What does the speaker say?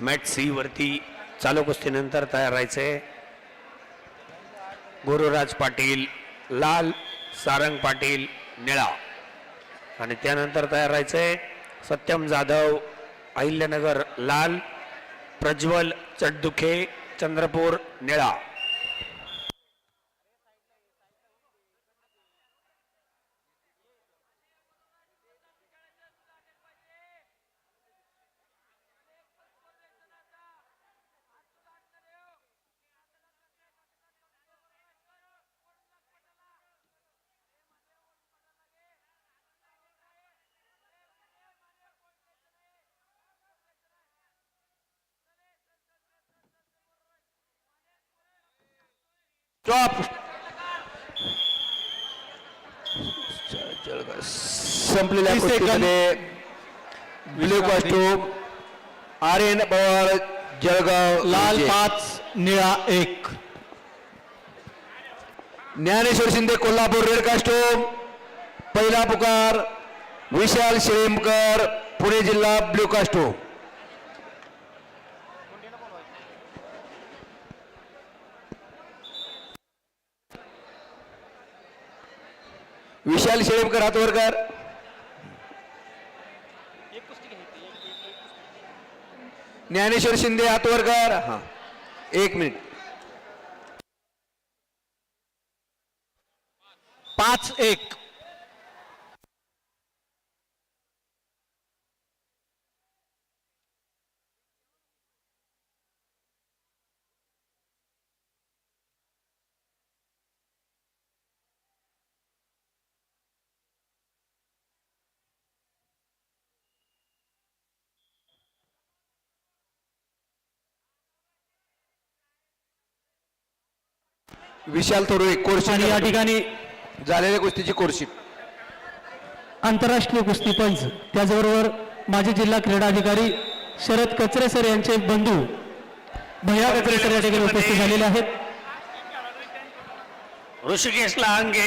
Mat सीवरती चालू कुस्तीनंतर तयार राहायचे. गुरुराज पाटील लाल सारंग पाटील निळा. आणि त्यानंतर तयार राहायचे सत्यम जाधव अहिल्यानगर लाल प्रज्वल चटदुखे चंद्रपूर निळा. स्टॉप संपलेल्या. कुस्तीमध्ये ब्ल्यू कॉस्ट्यूम आर्यन पवार जळगाव लाल. पाच निळा एक. ज्ञानेश्वर शिंदे कोल्हापूर रेड कास्टोम पहिला पुकार विशाल श्रेमकर पुणे जिल्हा ब्ल्यू कास्टोम विशाल शेळेमकर हातवरकर ज्ञानेश्वर शिंदे हातवरकर हा. एक मिनिट. पाच एक. विशाल थोरवे कोर्शी आणि या ठिकाणी झालेल्या कुस्तीची कोर्शी आंतरराष्ट्रीय कुस्ती पंच त्याचबरोबर माजी जिल्हा क्रीडा अधिकारी शरद कचरे सर यांचे बंधू भैया कचरे सर या ठिकाणी उपस्थित झालेले आहेत. ऋषिकेशला अंगे